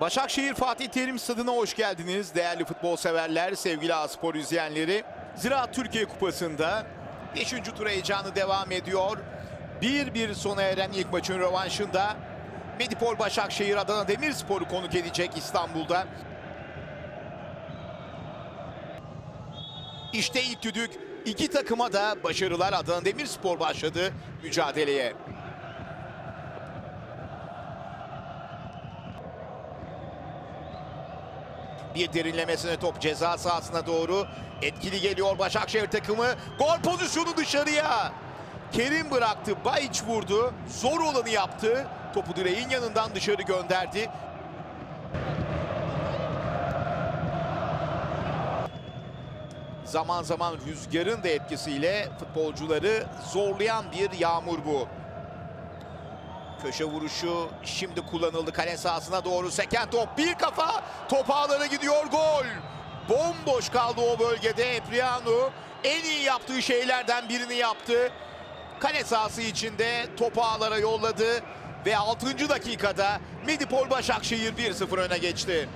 Başakşehir Fatih Terim Stadı'na hoş geldiniz değerli futbol severler, sevgili A-Spor izleyenleri. Ziraat Türkiye Kupası'nda 5. tur heyecanı devam ediyor. 1-1 sona eren ilk maçın rövanşında Medipol Başakşehir Adana Demirspor'u konuk edecek İstanbul'da. İşte ilk düdük. İki takıma da başarılar Adana Demirspor başladı mücadeleye. Bir derinlemesine top ceza sahasına doğru etkili geliyor Başakşehir takımı. Gol pozisyonu dışarıya. Kerim bıraktı, Bayiç vurdu. Zor olanı yaptı. Topu direğin yanından dışarı gönderdi. Zaman zaman rüzgarın da etkisiyle futbolcuları zorlayan bir yağmur bu. Köşe vuruşu şimdi kullanıldı kale sahasına doğru seken top bir kafa top ağlara gidiyor gol. Bomboş kaldı o bölgede Epriano en iyi yaptığı şeylerden birini yaptı. Kale sahası içinde topu ağlara yolladı ve 6. dakikada Medipol Başakşehir 1-0 öne geçti.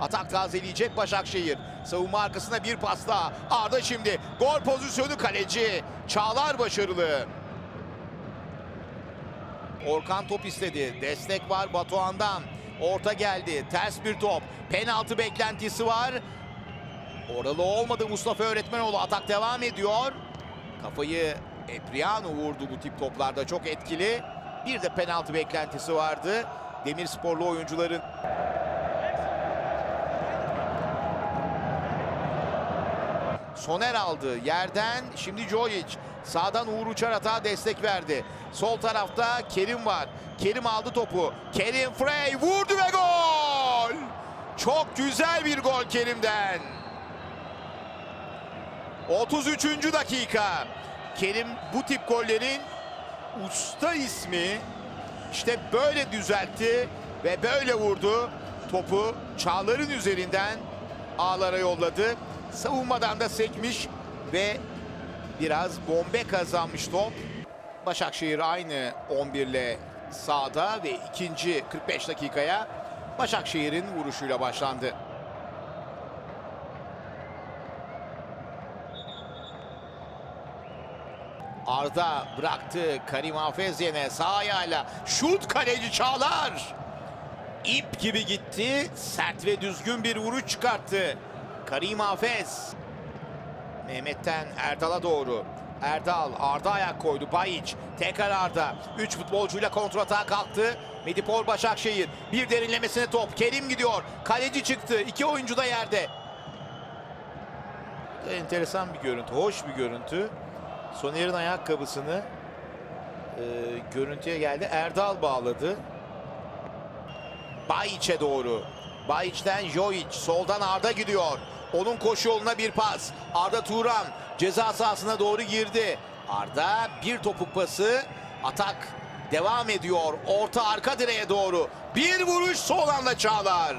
Atak tazeleyecek Başakşehir. Savunma arkasına bir pas daha. Arda şimdi. Gol pozisyonu kaleci. Çağlar başarılı. Orkan top istedi. Destek var Batuhan'dan. Orta geldi. Ters bir top. Penaltı beklentisi var. Oralı olmadı Mustafa Öğretmenoğlu. Atak devam ediyor. Kafayı Epriano vurdu bu tip toplarda. Çok etkili. Bir de penaltı beklentisi vardı. Demirsporlu oyuncuların Soner aldı yerden. Şimdi Jojic. Sağdan Uğur Uçar atağa destek verdi. Sol tarafta Kerim var. Kerim aldı topu. Kerim Frey vurdu ve gol! Çok güzel bir gol Kerim'den. 33. dakika. Kerim bu tip gollerin usta ismi. İşte böyle düzeltti ve böyle vurdu. Topu Çağlar'ın üzerinden ağlara yolladı. Savunmadan da sekmiş ve biraz bombe kazanmış top. Başakşehir aynı 11 ile sağda ve ikinci 45 dakikaya Başakşehir'in vuruşuyla başlandı. Arda bıraktı Karim Hafezyen'e sağ ayağıyla şut kaleci Çağlar. İp gibi gitti. Sert ve düzgün bir vuruş çıkarttı. Karim Hafez. Mehmet'ten Erdal'a doğru. Erdal, Arda ayak koydu. Bayiç, tekrar Arda. Üç futbolcuyla kontratağa kalktı. Medipol Başakşehir. Bir derinlemesine top. Kerim gidiyor. Kaleci çıktı. İki oyuncu da yerde. Enteresan bir görüntü. Hoş bir görüntü. Soner'in ayakkabısını e, görüntüye geldi. Erdal bağladı. Bayiç'e doğru. Bayiç'ten Jojic. Soldan Arda gidiyor. Onun koşu yoluna bir pas. Arda Turan ceza sahasına doğru girdi. Arda bir topuk pası. Atak devam ediyor. Orta arka direğe doğru. Bir vuruş sol anda Çağlar.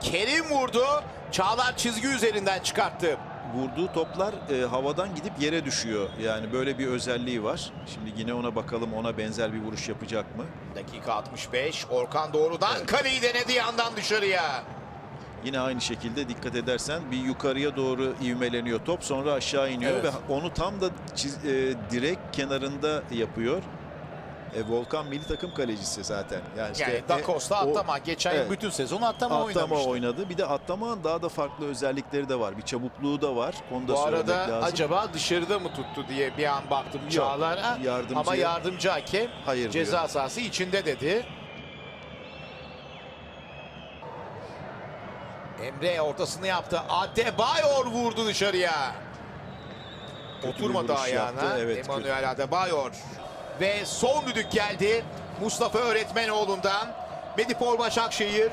Kerim vurdu. Çağlar çizgi üzerinden çıkarttı. Vurduğu toplar e, havadan gidip yere düşüyor. Yani böyle bir özelliği var. Şimdi yine ona bakalım ona benzer bir vuruş yapacak mı? Dakika 65. Orkan doğrudan kaleyi denedi yandan dışarıya. Yine aynı şekilde dikkat edersen bir yukarıya doğru ivmeleniyor top sonra aşağı iniyor Evet. ve onu tam da çiz, e, direk kenarında yapıyor. E, Volkan milli takım kalecisi zaten. Yani, işte, Yani Da Costa e, o- atlama. Geçen yıl Evet. bütün sezon atlama, Atlama oynamıştı. oynadı. Bir de atlamanın daha da farklı özellikleri de var. Bir çabukluğu da var. Onu da Bu arada lazım. acaba dışarıda mı tuttu diye bir an baktım Çağlar'a. yardımcı- Ama yardımcı hakem Hayır ceza diyor. sahası içinde dedi. Emre ortasını yaptı. Adebayor vurdu dışarıya. Kötü Oturmadı ayağına. yaptı, evet, Emanuel Adebayor. Ve son düdük geldi. Mustafa Öğretmenoğlu'ndan. Medipol Başakşehir.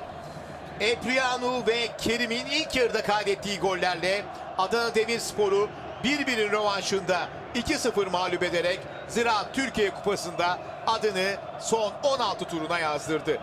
Epriano ve Kerim'in ilk yarıda kaydettiği gollerle Adana Demirspor'u 1-1'in rövanşında 2-0 mağlup ederek Ziraat Türkiye Kupası'nda adını son 16 turuna yazdırdı.